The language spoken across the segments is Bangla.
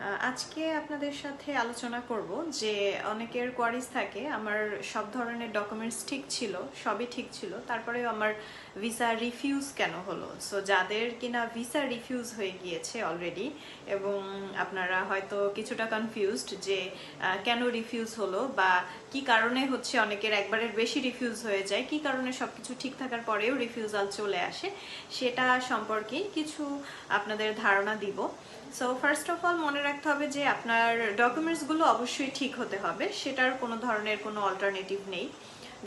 আজকে আপনাদের সাথে আলোচনা করব যে অনেকের কোয়ারিজ থাকে, আমার সব ধরনের ডকুমেন্টস ঠিক ছিল, সবই ঠিক ছিল, তারপরেও আমার ভিসা রিফিউজ কেন হলো? সো যাদের কিনা ভিসা রিফিউজ হয়ে গিয়েছে অলরেডি এবং আপনারা হয়তো কিছুটা কনফিউজড যে কেন রিফিউজ হলো বা কি কারণে হচ্ছে অনেকের একবারের বেশি রিফিউজ হয়ে যায়, কি কারণে সব কিছু ঠিক থাকার পরেও রিফিউজাল চলে আসে, সেটা সম্পর্কে কিছু আপনাদের ধারণা দিব। সো ফার্স্ট অফ অল মনে রাখতে হবে যে আপনার ডকুমেন্টসগুলো অবশ্যই ঠিক হতে হবে। সেটার কোনো ধরনের কোনো অল্টারনেটিভ নেই।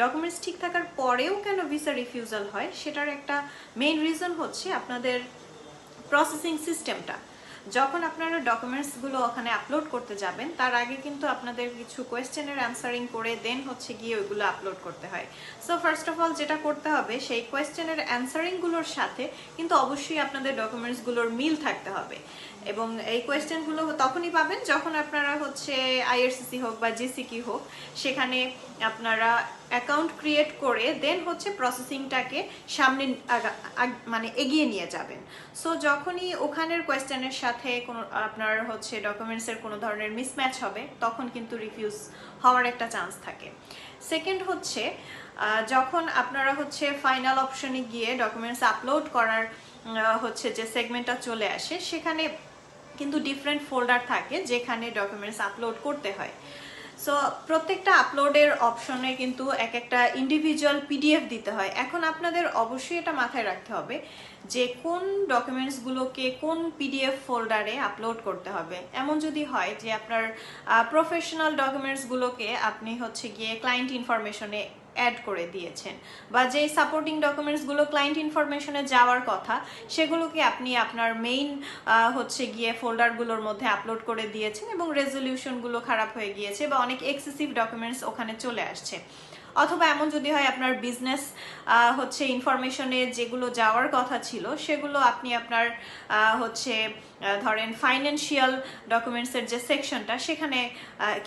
ডকুমেন্টস ঠিক থাকার পরেও কেন ভিসা রিফিউজাল হয়, সেটার একটা মেইন রিজন হচ্ছে আপনাদের প্রসেসিং সিস্টেমটা যখন আপনারা ডকুমেন্টসগুলো ওখানে আপলোড করতে যাবেন, তার আগে কিন্তু আপনাদের কিছু কোয়েশ্চেনের অ্যান্সারিং করে দেন হচ্ছে গিয়ে ওইগুলো আপলোড করতে হয়। সো ফার্স্ট অফ অল যেটা করতে হবে, সেই কোয়েশ্চেনের অ্যান্সারিংগুলোর সাথে কিন্তু অবশ্যই আপনাদের ডকুমেন্টসগুলোর মিল থাকতে হবে। এবং এই কোয়েশ্চেনগুলো তখনই পাবেন যখন আপনারা হচ্ছে আইআরসিসি হোক বা জিসিকি হোক, সেখানে আপনারা অ্যাকাউন্ট ক্রিয়েট করে দেন হচ্ছে প্রসেসিংটাকে সামনে মানে এগিয়ে নিয়ে যাবেন। সো যখনই ওখানের কোয়েশ্চেনের সাথে কোনো, আপনার হচ্ছে ডকুমেন্টসের কোনো ধরনের মিসম্যাচ হবে, তখন কিন্তু রিফিউজ হওয়ার একটা চান্স থাকে। সেকেন্ড হচ্ছে যখন আপনারা হচ্ছে ফাইনাল অপশনে গিয়ে ডকুমেন্টস আপলোড করার হচ্ছে যে সেগমেন্টটা চলে আসে, সেখানে কিন্তু ডিফারেন্ট ফোল্ডার থাকে যেখানে ডকুমেন্টস আপলোড করতে হয়। সো প্রত্যেকটা আপলোডের অপশনে কিন্তু এক একটা ইন্ডিভিজুয়াল পিডিএফ দিতে হয়। এখন আপনাদের অবশ্যই এটা মাথায় রাখতে হবে যে কোন ডকুমেন্টসগুলোকে কোন পিডিএফ ফোল্ডারে আপলোড করতে হবে। এমন যদি হয় যে আপনার প্রফেশনাল ডকুমেন্টসগুলোকে আপনি হচ্ছে গিয়ে ক্লায়েন্ট ইনফরমেশনে অ্যাড করে দিয়েছেন। বা যে সাপোর্টিং ডকুমেন্টসগুলো ক্লায়েন্ট ইনফরমেশনে যাওয়ার কথা, সেগুলোকে আপনি আপনার মেইন হচ্ছে গিয়ে ফোল্ডারগুলোর মধ্যে আপলোড করে দিয়েছেন এবং রেজলিউশনগুলো খারাপ হয়ে গিয়েছে বা অনেক এক্সেসিভ ডকুমেন্টস ওখানে চলে আসছে। অথবা এমন যদি হয় আপনার বিজনেস হচ্ছে ইনফরমেশনে যেগুলো যাওয়ার কথা ছিল, সেগুলো আপনি আপনার হচ্ছে ধরেন ফাইন্যান্সিয়াল ডকুমেন্টসের যে সেকশনটা সেখানে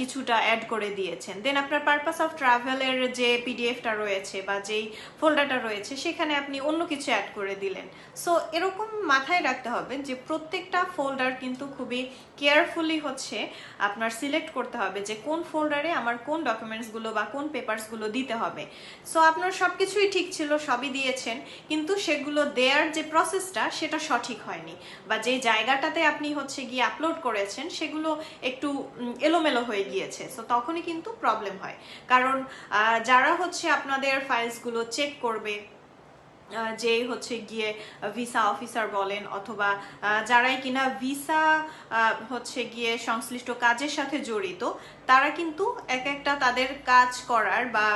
কিছুটা অ্যাড করে দিয়েছেন। দেন আপনার পারপাস অফ ট্রাভেলের যে পিডিএফটা রয়েছে বা যেই ফোল্ডারটা রয়েছে, সেখানে আপনি অন্য কিছু অ্যাড করে দিলেন। সো এরকম মাথায় রাখতে হবে যে প্রত্যেকটা ফোল্ডার কিন্তু খুবই কেয়ারফুলি হচ্ছে আপনার সিলেক্ট করতে হবে যে কোন ফোল্ডারে আমার কোন ডকুমেন্টসগুলো বা কোন পেপারসগুলো দিতে হবে। সো আপনার সব কিছুই ঠিক ছিল, সবই দিয়েছেন, কিন্তু সেগুলো দেয়ার যে প্রসেসটা সেটা সঠিক হয়নি। বা যে জায়গাটাতে আপনি হচ্ছে গিয়ে আপলোড করেছেন, সেগুলো একটু এলোমেলো হয়ে গিয়েছে। সো তখনই কিন্তু প্রবলেম হয়। কারণ যারা হচ্ছে আপনাদের ফাইলসগুলো চেক করবে যে হচ্ছে গিয়ে ভিসা অফিসার বলেন, অথবা যারাই কিনা ভিসা হচ্ছে গিয়ে সংশ্লিষ্ট কাজের সাথে জড়িত, তারা কিন্তু এক একটা তাদের কাজ করার বা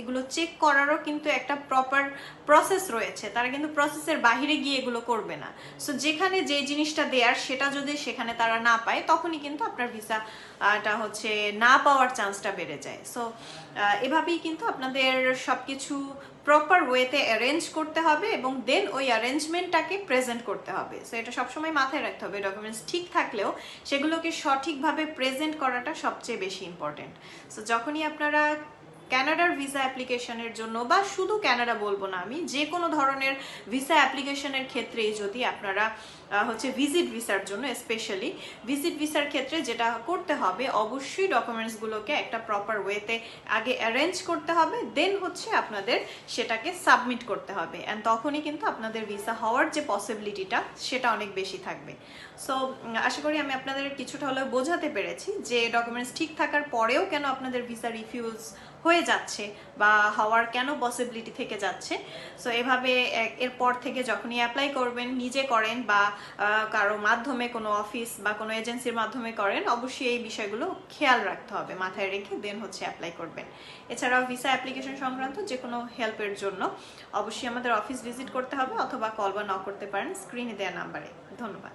এগুলো চেক করারও কিন্তু একটা প্রপার প্রসেস রয়েছে। তারা কিন্তু প্রসেসের বাহিরে গিয়ে এগুলো করবে না। সো যেখানে যে জিনিসটা দেয়ার সেটা যদি সেখানে তারা না পায়, তখনই কিন্তু আপনার ভিসাটা হচ্ছে না পাওয়ার চান্সটা বেড়ে যায়। সো এভাবেই কিন্তু আপনাদের সবকিছু প্রপার ওয়েতে অ্যারেঞ্জ করতে হবে এবং দেন ওই অ্যারেঞ্জমেন্টটাকে প্রেজেন্ট করতে হবে। সো এটা সবসময় মাথায় রাখতে হবে। ডকুমেন্টস ঠিক থাকলেও সেগুলোকে সঠিকভাবে প্রেজেন্ট করাটা সবচেয়ে বেশি ইম্পর্টেন্ট সো যখনই আপনারা ক্যানাডার ভিসা অ্যাপ্লিকেশনের জন্য বা শুধু ক্যানাডা বলব না, আমি যে কোনো ধরনের ভিসা অ্যাপ্লিকেশনের ক্ষেত্রেই যদি আপনারা হচ্ছে ভিজিট ভিসার জন্য স্পেশালি ভিজিট ভিসার ক্ষেত্রে যেটা করতে হবে, অবশ্যই ডকুমেন্টসগুলোকে একটা প্রপার ওয়েতে আগে অ্যারেঞ্জ করতে হবে দেন হচ্ছে আপনাদের সেটাকে সাবমিট করতে হবে। অ্যান্ড তখনই কিন্তু আপনাদের ভিসা হওয়ার যে পসিবিলিটিটা সেটা অনেক বেশি থাকবে। সো আশা করি আমি আপনাদের কিছুটা হলেও বোঝাতে পেরেছি যে ডকুমেন্টস ঠিক থাকার পরেও কেন আপনাদের ভিসা রিফিউজ হয়ে যাচ্ছে বা হওয়ার কেন পসিবিলিটি থেকে যাচ্ছে? সো এভাবে এরপর থেকে যখনই অ্যাপ্লাই করবেন, নিজে করেন বা কারও মাধ্যমে কোনো অফিস বা কোনো এজেন্সির মাধ্যমে করেন, অবশ্যই এই বিষয়গুলো খেয়াল রাখতে হবে, মাথায় রেখে দেন হচ্ছে অ্যাপ্লাই করবেন। এছাড়াও ভিসা অ্যাপ্লিকেশন সংক্রান্ত যে কোনো হেল্পের জন্য অবশ্যই আমাদের অফিস ভিজিট করতে হবে অথবা কল বা নক করতে পারেন স্ক্রিনে দেওয়া নাম্বারে ধন্যবাদ।